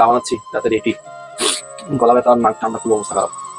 চা বানাচ্ছি তাতে এটি গলা ব্যথা আর নাক ঠান্ডা খুব অবস্থা খারাপ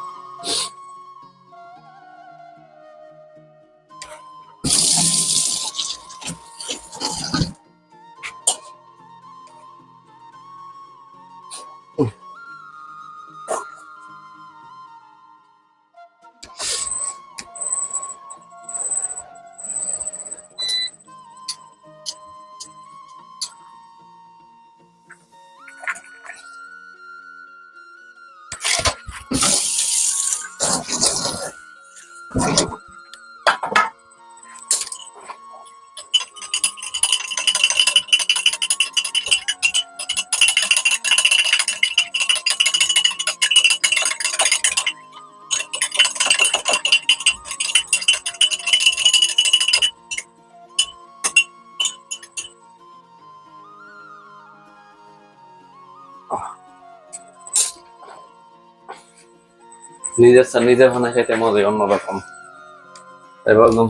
নিজের নিজের খানা খেতে মজাই অন্যরকম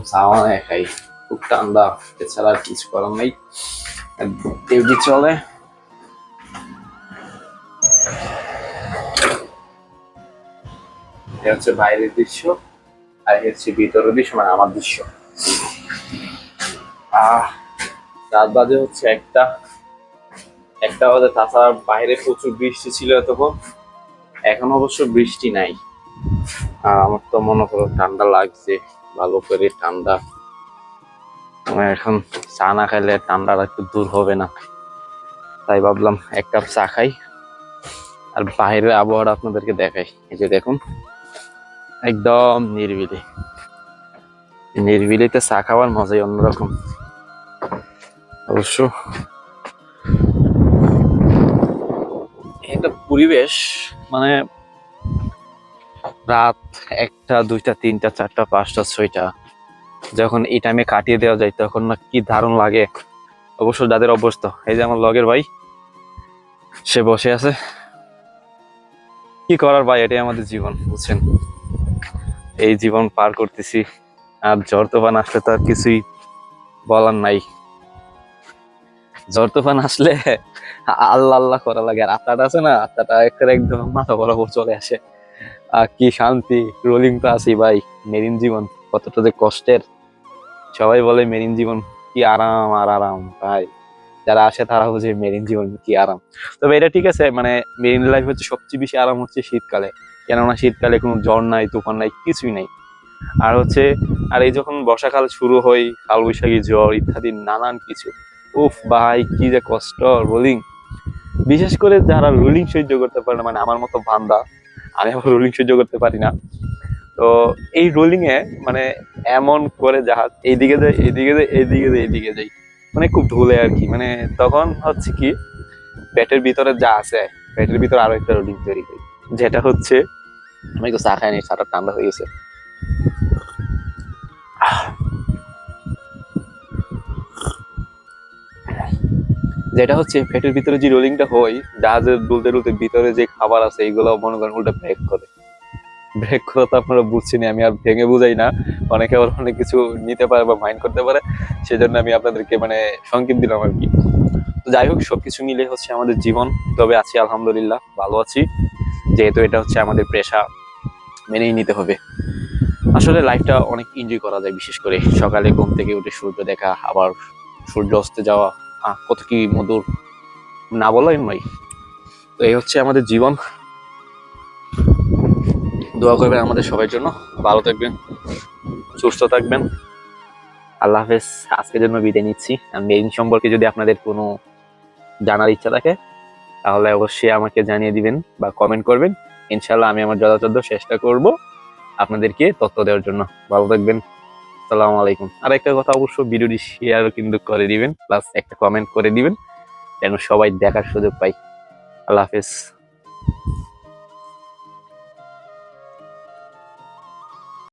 চা বানায় খাই। খুব ঠান্ডা, এছাড়া আর কিছু করার নেই। ডিউটি চলে। এটা হচ্ছে বাইরের দৃশ্য, আর হচ্ছে ভিতরের দৃশ্য মানে আমার দৃশ্য। আহ, রাত বাজে হচ্ছে একটা। একটা বাজে, তাছাড়া বাইরে প্রচুর বৃষ্টি ছিল তখন এখন অবশ্য বৃষ্টি নাই। আমার তো মনে করো ঠান্ডা লাগছে, ভালো করে ঠান্ডা। এখন চা না খাইলে ঠান্ডাটা একটু দূর হবে না। তাই ভাবলাম এক কাপ চা খাই। আর বাইরের আবহাওয়াটা আপনাদেরকে দেখাই। এই যে দেখুন, একদম নিরিবিলি। নিরিবিলিতে চা খাওয়ার মজাই অন্যরকম। অবশ্য একটা পরিবেশ মানে রাত একটা, দুইটা, তিনটা, চারটা, পাঁচটা, ছয়টা। যখন এই টাইমে কাটিয়ে দেওয়া যায়, তখন না কি দারুণ লাগে। অবশ্য যাদের অভ্যস্ত এই যে আমার লগের ভাই, সে বসে আছে। কি করার ভাই? এটাই আমাদের জীবন, বুঝছেন? এই জীবন পার করতেছি। আর জ্বর তোফান আসলে তো আর কিছুই বলার নাই। জ্বর তুফান আসলে আল্লাহ আল্লাহ করা লাগে। আর আত্মাটা আছে না, আত্মাটা একদম মাথা বরাবর চলে আসে। কি শান্তি রোলিং তো আছি ভাই, মেরিন জীবন, কতটা যে কষ্টের। সবাই বলে মেরিন জীবন কি আরাম আর আরাম, ভাই। যারা আসে তারা বুঝে মেরিন জীবন কি আরাম। তবে এটা ঠিক আছে মানে মেরিন লাইফ হচ্ছে সবচেয়ে বেশি আরাম হচ্ছে শীতকালে। কেননা শীতকালে কোনো জ্বর নাই, তুফান নাই, কিছুই নাই। আর হচ্ছে, আর এই যখন বর্ষাকাল শুরু হয়, কালবৈশাখী জ্বর ইত্যাদি, নানান কিছু। উফ ভাই, কি যে কষ্ট রোলিং বিশেষ করে যারা রোলিং সহ্য করতে পারে না মানে আমার মতো ভান্দা আমি আবার রোলিং সহ্য করতে পারি না। তো এই রোলিং এ মানে এমন করে জাহাজ, এইদিকে যায় এইদিকে যায় এইদিকে যায় এইদিকে যাই। মানে খুব ধুলে আর কি। মানে তখন হচ্ছে কি, পেটের ভিতরে যা আছে, পেটের ভিতরে আরও একটা রোলিং তৈরি করি। যেটা হচ্ছে, আমি তো চা খাইনি চাটা ঠান্ডা হয়ে গেছে। যেটা হচ্ছে পেটের ভিতরে যে রোলিংটা হয়, জাহাজের দুলতে দুলতে ভিতরে যে খাবার আছে এইগুলো মনে করেন উল্টা ব্রেক করে। ব্রেক করা তো আপনারা বুঝছি না আমি আর ভেঙে বুঝাই না। অনেকে আবার অনেক কিছু নিতে পারে বা মাইন্ড করতে পারে, সেজন্য আমি আপনাদেরকে মানে সংকেত দিলাম আর কি। তো যাই হোক, সবকিছু মিলে হচ্ছে আমাদের জীবন। তবে আছি, আলহামদুলিল্লাহ, ভালো আছি। যেহেতু এটা হচ্ছে আমাদের পেশা মেনেই নিতে হবে। আসলে লাইফটা অনেক এনজয় করা যায়, বিশেষ করে সকালে ঘুম থেকে উঠে সূর্য দেখা, আবার সূর্য অস্তে যাওয়া। কত কি মধুর? না বলাই নয়। তো এই হচ্ছে আমাদের জীবন। দোয়া করবেন আমাদের সবার জন্য। ভালো থাকবেন, সুস্থ থাকবেন। আল্লাহ হাফেজ, আজকের জন্য বিদায় নিচ্ছি। আর মেরিন সম্পর্কে যদি আপনাদের কোনো জানার ইচ্ছা থাকে, তাহলে অবশ্যই আমাকে জানিয়ে দিবেন বা কমেন্ট করবেন। ইনশাল্লাহ আমি আমার যথাযথ চেষ্টা করব আপনাদেরকে তথ্য দেওয়ার জন্য। ভালো থাকবেন। আসসালামু আলাইকুম। আর একটা কথা অবশ্য ভিডিওটি শেয়ার কিন্তু করে দিবেন প্লাস একটা কমেন্ট করে দিবেন, যেন সবাই দেখার সুযোগ পাই। আল্লাহ হাফেজ।